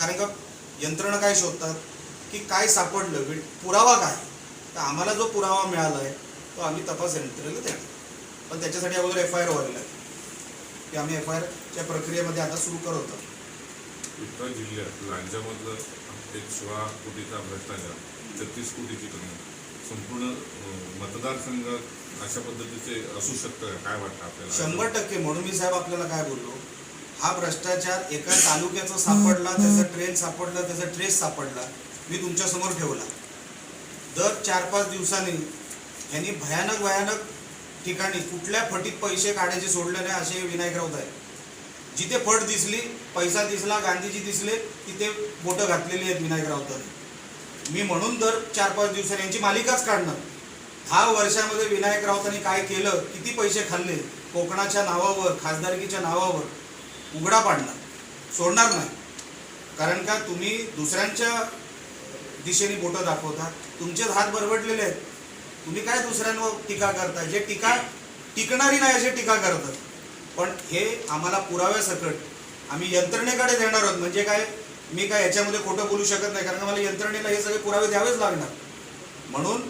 कारण का यंत्रणा काय शोधतात? की काय सापडलं? वि- पुरावा काय? तर आम्हाला जो पुरावा मिळाला आहे तो आम्ही तपास यंत्रणेला देणार. पण त्याच्यासाठी अगोदर एफ आय आर व्हावी लागेल. की आम्ही एफ आय आरच्या प्रक्रियेमध्ये आता सुरू करत आहोत. उत्तर जिल्ह्यात राज्यामधलं एक सोळा कोटीचा भ्रष्टाचार छत्तीस कोटीची कमी. संपूर्ण अं, मतदारसंघात अशा पद्धतीचे असू शकतं? काय वाटतं आपल्याला? शंभर टक्के. म्हणून मी साहेब आपल्याला काय बोललो हा भ्रष्टाचार एका तालुक्याचा सापडला त्याचा ट्रेन सापडला त्याचा ट्रेस सापडला मी तुमच्यासमोर ठेवला. दर चार पाच दिवसांनी यांनी भयानक भयानक ठिकाणी कुठल्या फटीत पैसे काढायचे सोडले नाही असे विनायक राऊत आहे जिथे फट दिसली पैसा दिसला गांधीजी दिसले तिथे बोटं घातलेली आहेत विनायक राऊतांनी मी म्हणून दर चार पाच दिवसांनी यांची मालिकाच काढणार. दहा वर्षामध्ये विनायक राऊतांनी काय केलं किती पैसे खाल्ले कोकणाच्या नावावर खासदारकीच्या नावावर उघडा पाडणार सोडणार नाही. कारण का तुम्ही दुसऱ्यांच्या दिशेने बोटं दाखवता तुमचेच हात बरबटलेले आहेत. तुम्ही काय दुसऱ्यांवर टीका करता जे टीका टिकणारी नाही अशी टीका करतात. पण हे आम्हाला पुराव्यासकट आम्ही यंत्रणेकडे देणार आहोत. म्हणजे काय? मी काय याच्यामध्ये खोटं बोलू शकत नाही कारण मला यंत्रणेला हे सगळे पुरावे द्यावेच लागणार. म्हणून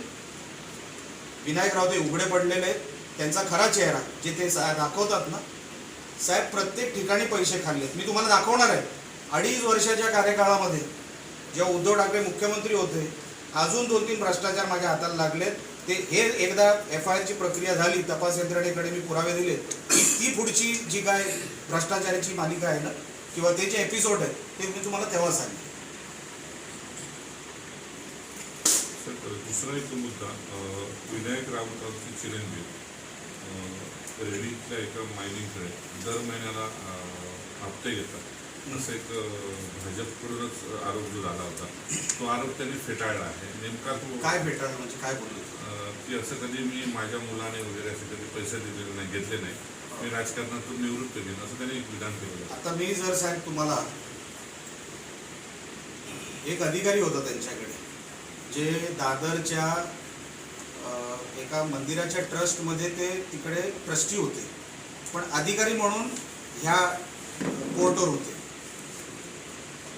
विनायक रावते उघडे पडलेले आहेत. त्यांचा खरा चेहरा जे ते सा- दाखवतात ना साहेब प्रत्येक ठिकाणी पैसे खाल्लेत. मी तुम्हाला दाखवणार आहे. अडीच वर्षाच्या कार्यकाळामध्ये जेव्हा उद्धव ठाकरे मुख्यमंत्री होते अजून दोन तीन भ्रष्टाचार माझ्या हाताला लागलेत. ते हे एकदा एफ आय आरची प्रक्रिया झाली तपास यंत्रणेकडे मी पुरावे दिले की ती पुढची जी काय भ्रष्टाचाराची मालिका आहे ना किंवा ते जे एपिसोड आहे ते मी तुम्हाला तेव्हा सांगेन. दुसरा एक मुद्दा विनायक राऊतांचे चिरंजीव रेडीतल्या एका मायनिंगकडे दर महिन्याला हप्ते घेतात असं एक भाजपकडूनच आरोप जो झाला होता तो आरोप त्यांनी फेटाळला आहे. नेमका तो काय भेटायला म्हणजे काय बोललो अं, की असं कधी मी माझ्या मुलाने वगैरे असे कधी पैसे दिलेले नाही घेतले नाही. मी राजकारणातून निवृत्त घेईन असं त्यांनी एक विधान केलं आता मी जर साहेब तुम्हाला एक अधिकारी होता त्यांच्याकडे जे दादरच्या एका मंदिराच्या ट्रस्टमध्ये ते तिकडे ट्रस्टी होते. पण अधिकारी म्हणून ह्या कोर्टवर होते.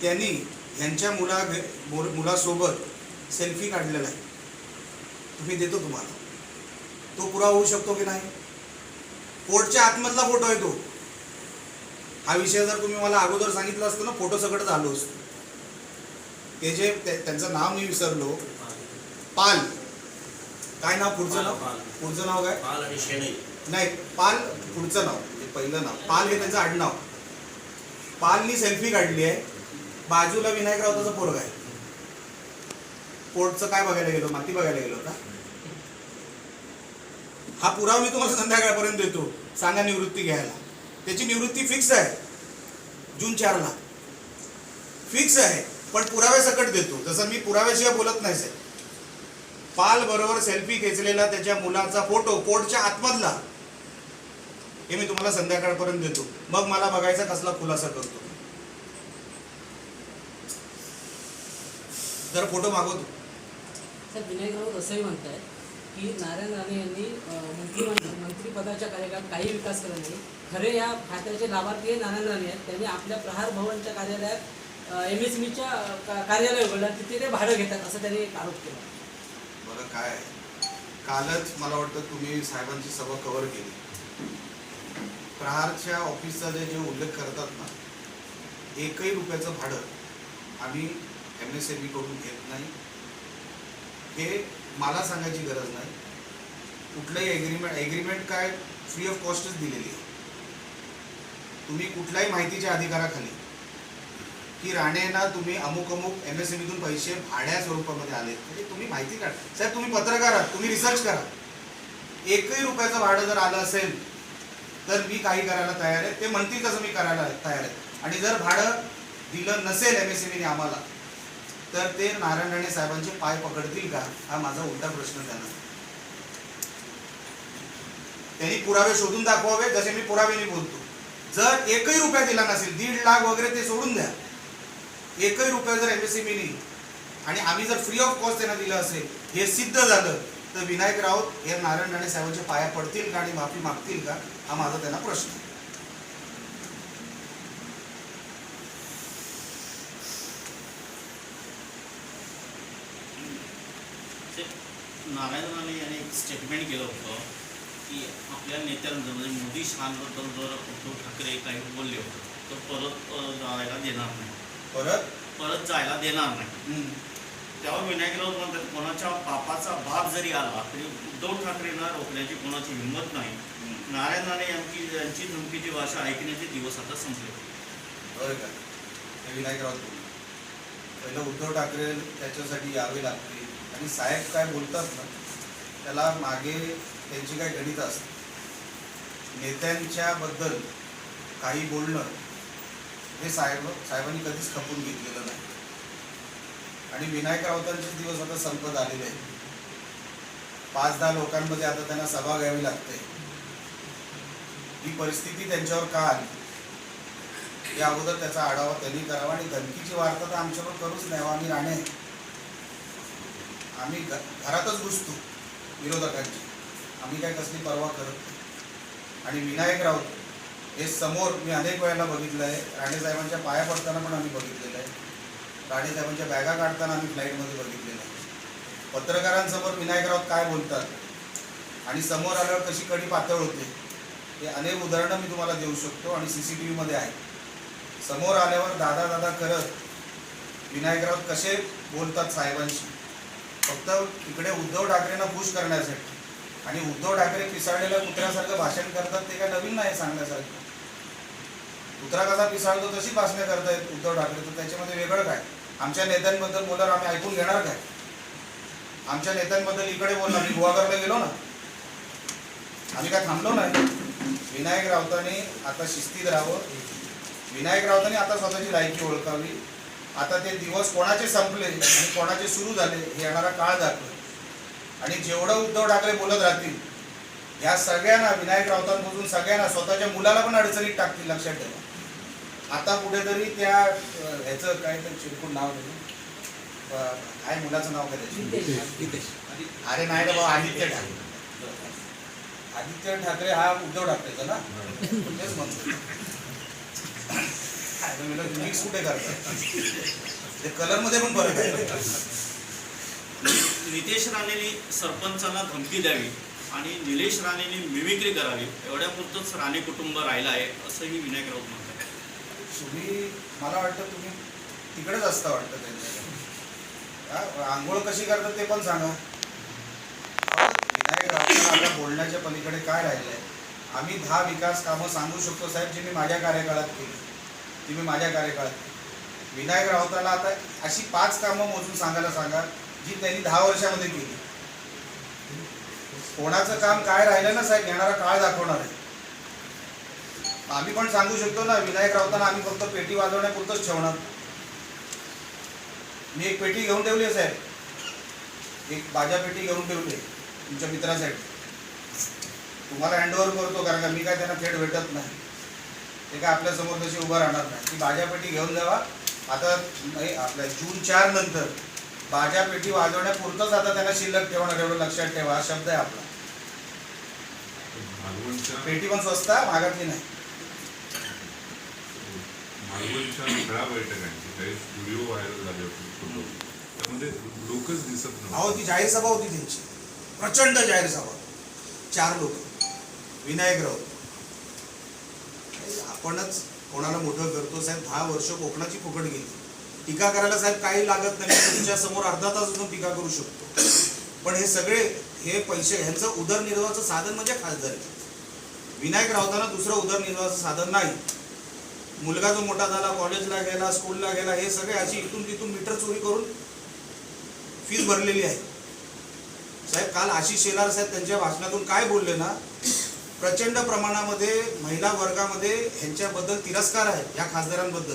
त्यांनी ह्यांच्या मुला मुलासोबत सेल्फी काढलेला आहे. तुम्ही देतो तुम्हाला. तो पुरावा होऊ शकतो की नाही? कोर्टच्या आतमधला फोटो आहे तो. हा विषय जर तुम्ही मला अगोदर सांगितलं असतं ना फोटो सगळं झालो असतो. ते जे त्यांचं नाव मी विसरलो. पाल. काय नाव पुढचं नाव. पुढचं नाव काय? पाल आणि शेणई. नाही पाल पुढचं नाव. म्हणजे पहिलं नाव. पाल हे त्यांचं आडनाव. पालनी सेल्फी काढली आहे. बाजूला विनायक राऊताचा पोरगा आहे. पोटचं काय बघायला गेलो? माती बघायला गेलो का? हा पुरावा मी तुम्हाला संध्याकाळपर्यंत देतो. सांगा निवृत्ती घ्यायला. त्याची निवृत्ती फिक्स आहे. जून चारला. फिक्स आहे. पण पुराव्यासकट देतो. जसं मी पुराव्याशिवाय बोलत नाही साहेब. पाल बरोबर सेल्फी खेचलेला त्याच्या मुलाचा फोटो पोटच्या आतमधला. हे मी तुम्हाला संध्याकाळपर्यंत देतो. मग मला बघायचा कसला खुलासा करतो. जर फोटो मागवतो. सर विनायक राऊत असंही म्हणताय की नारायण राणे यांनी मुख्यमंत्री मंत्रिपदाच्या कार्यकाळात काही विकास केला नाही. खरे या खात्याचे लाभार्थी हे नारायण राणे आहेत. त्यांनी आपल्या प्रहार भवनच्या कार्यालयात एम एस मीच्या कार्यालय उघडलं. तिथे ते भाडं घेतात असं त्यांनी एक आरोप केला. बरं काय आहे. कालच मला वाटतं तुम्ही साहेबांची सभा कव्हर केली. प्रहारच्या ऑफिसचा जे जे उल्लेख करतात ना एकही रुपयाचं भाडं आम्ही एम एस एमकडून घेत नाही. हे मला सांगायची गरज नाही. कुठलंही एग्रीमेंट एग्रीमेंट काय फ्री ऑफ कॉस्टच दिलेली आहे. तुम्ही कुठल्याही माहितीच्या अधिकाराखाली की राणेंना तुम्ही अमुक अमुक एम एस एम पैसे भाड्या स्वरूपामध्ये आले म्हणजे तुम्ही माहिती काढ. साहेब तुम्ही पत्रकार आहात. तुम्ही रिसर्च करा. एकही रुपयाचं भाडं जर आलं असेल तर मी काही करायला तयार आहे. ते म्हणतील तसं मी करायला तयार आहे. आणि जर भाडं दिलं नसेल एम एस एम आम्हाला तर ते नारायण राणे साहेबांचे पाय पकडतील का? हा माझा उलटा प्रश्न त्यांना. त्यांनी पुरावे शोधून दाखवावे जसे मी पुरावेने बोलतो. जर एकही रुपया दिला नसेल दीड लाख वगैरे ते सोडून द्या. एकही रुपया जर एम एस सी मिली आणि आम्ही जर फ्री ऑफ कॉस्ट त्यांना दिलं असेल हे सिद्ध झालं तर विनायक राऊत हे नारायण राणे साहेबांच्या पाया पडतील का आणि माफी मागतील का हा माझा त्यांना प्रश्न आहे. नारायण राणे यांनी एक स्टेटमेंट केलं होतं की आपल्या नेत्यांबद्दल म्हणजे मोदी शहाबद्दल जर उद्धव ठाकरे काही बोलले होते तर परत नारायणला देणार नाही परत? परत जायला देणार नाही. तेव्हा विनायक राऊत म्हणतात कोणाच्या बापाचा बाप जरी आला तरी उद्धव ठाकरेंना रोखण्याची कोणाची हिंमत नाही. नारायण राणे यांची यांची धमकीची भाषा ऐकण्याचे दिवस आता संपले. विनायक राऊत. पहिलं उद्धव ठाकरे त्याच्यासाठी यावे लागते. आणि साहेब काय बोलतात ना त्याला मागे त्यांची काय गणित असते. नेत्यांच्या बद्दल काही बोलणं हे साहेब साहेबांनी कधीच खपून घेतलेलं नाही. आणि विनायक राऊतांचे दिवस आता संपत आलेले आहेत. पाच दहा लोकांमध्ये आता त्यांना सभा घ्यावी लागते. ही परिस्थिती त्यांच्यावर का आली? या अगोदर त्याचा आढावा त्यांनी करावा आणि धमकीची वार्ता तर आमच्यावर करूच नाही हो, आम्ही राणे आम्ही घरातच घुसतो विरोधकांची. आम्ही काय कसली पर्वा करत नाही. आणि विनायक राऊत हे समोर मी अनेक वेळेला बघितलं आहे. राणेसाहेबांच्या पाया पडताना पण आम्ही बघितलेलं आहे. राणेसाहेबांच्या बॅगा काढताना आम्ही फ्लाईटमध्ये बघितलेलं आहे. पत्रकारांसमोर विनायक राऊत काय बोलतात? आणि समोर आल्यावर कशी कडी पातळ होते? हे अनेक उदाहरणं मी तुम्हाला देऊ शकतो आणि सी सी टी व्हीमध्ये आहे समोर आल्यावर दादा दादा करत विनायक राऊत कसे बोलतात साहेबांशी? फक्त इकडे उद्धव ठाकरेंना खुश करण्यासाठी. आणि उद्धव ठाकरे पिसाळलेल्या कुत्र्यासारखं भाषण करतात ते काय नवीन नाही सांगण्यासारखं. कुत्रा कसा पिसाळतो तशी भाषणे करतायत उद्धव ठाकरे. तर त्याच्यामध्ये वेगळं काय? आमच्या नेत्यांबद्दल बोलणार आम्ही ऐकून घेणार काय? आमच्या नेत्यांबद्दल इकडे बोलणार. मी गुहागरला गेलो ना. आम्ही काय थांबलो नाही? विनायक राऊतांनी आता शिस्तीत राहावं. विनायक राऊतांनी आता स्वतःची लायकी ओळखावी. आता ते दिवस कोणाचे संपले आणि कोणाचे सुरू झाले हे येणारा काळ दाखवेल. आणि जेवढं उद्धव ठाकरे बोलत राहतील या सगळ्यांना विनायक राऊतांमधून सगळ्यांना स्वतःच्या मुलाला पण अडचणीत टाकतील लक्षात ठेवा. आता कुठेतरी त्या ह्याचं काय तर चिरकून नाव काय मुलाचं नाव काय. अरे नाही रे बाबा आदित्य ठाकरे. आदित्य ठाकरे हा उद्धव ठाकरेचा ना? तेच म्हणतो. मिक्स कुठे करतात ते कलरमध्ये पण फरक आहे. नितेश राणेंनी सरपंचांना धमकी द्यावी आणि निलेश राणेंनी मिमिक्री करावी. एवढ्यापुरतंच राणे कुटुंब राहिलं आहे असंही विनायक राऊत म्हणतात. तुम्ही मला वाटतं तुम्ही तिकडेच असता वाटतं त्यांच्याकडे. आंघोळ कशी करतात ते पण सांगा. विनायक आपल्या बोलण्याच्या पलीकडे काय राहिलंय? आम्ही दहा विकास कामं सांगू शकतो साहेब जी मी माझ्या कार्यकाळात केली. ती मी माझ्या कार्यकाळात केली. विनायक राऊताला आता अशी पाच कामं मोजून सांगायला सांगा जी त्यांनी दहा वर्षामध्ये केली. कोणाचं काम काय राहिलं ना साहेब येणारा काळ दाखवणार आहे. आम्ही पण सांगू शकतो ना विनायक राऊतांना आम्ही फक्त पेटी वाजवण्यापुरतंच ठेवणार. मी एक पेटी घेऊन ठेवली आहे साहेब. एक बाजा पेटी घेऊन ठेवली आहे तुमच्या मित्रासाठी. तुम्हाला हँडओव्हर करतो कारण का मी काय त्यांना थेट भेटत नाही. ते काय आपल्यासमोर तशी उभं राहणार नाही. ती बाजा पेटी घेऊन जावा. आता नाही आपल्या जून चार नंतर बाजा पेटी वाजवण्यापुरतंच आता त्यांना शिल्लक ठेवणार एवढं लक्षात ठेवा. हा शब्द आहे आपला. पेटी पण स्वस्त आहे महागातली नाही. मालवणच्या खेळा बैठकांचे काही व्हिडिओ व्हायरल झाले होते फोटो. त्यामध्ये लोकच दिसत अहो नव्हते ती जाहीर सभा होती त्यांची. प्रचंड जाहीर सभा. चार लोक. विनायक राऊत. अरे, आपणच कोणाला मोठं करतो साहेब दहा वर्ष कोकणाची फुकट गेली. टीका करायला साहेब काही लागत नाही. मी तुमच्यासमोर अर्धा तास अजून टीका करू शकतो. पण हे सगळे हे पैसे ह्यांचं उदरनिर्वाहाचं साधन म्हणजे खासदार. विनायक राऊतांना दुसरं उदरनिर्वाहाचं साधन नाही. मुलगा जो मोठा झाला कॉलेजला गेला स्कूलला गेला हे सगळे अशी इथून तिथून मीटर चोरी करून फीज भरलेली आहे. साहेब काल आशिष शेलार साहेब त्यांच्या भाषणातून काय बोलले ना प्रचंड प्रमाणामध्ये महिला वर्गामध्ये ह्यांच्याबद्दल तिरस्कार आहे या खासदारांबद्दल.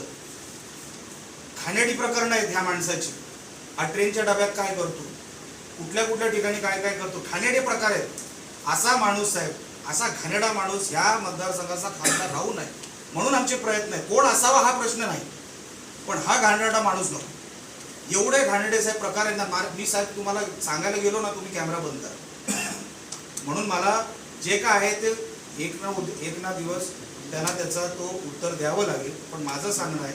खाण्याडी प्रकरणं आहेत ह्या माणसाची. हा ट्रेनच्या डब्यात काय करतो? कुठल्या कुठल्या ठिकाणी काय काय करतो? खाण्याडे प्रकार आहेत. असा माणूस साहेब असा घाणेडा माणूस ह्या मतदारसंघाचा खासदार राहू नये. म्हणून प्रयत्न आहे कोण असावा हा प्रश्न नाही. पण हा घाणेरडा माणूस नको एवढे घाणेरडे साहेब प्रकार आहेत ना मा- मी साहेब तुम्हाला सांगायला गेलो ना तुम्ही कॅमेरा बंद करा. म्हणून मला जे काय आहे ते एक ना एक ना दिवस त्यांना त्याचा तो उत्तर द्यावं लागेल. पण माझं सांगणं आहे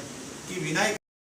की विनायक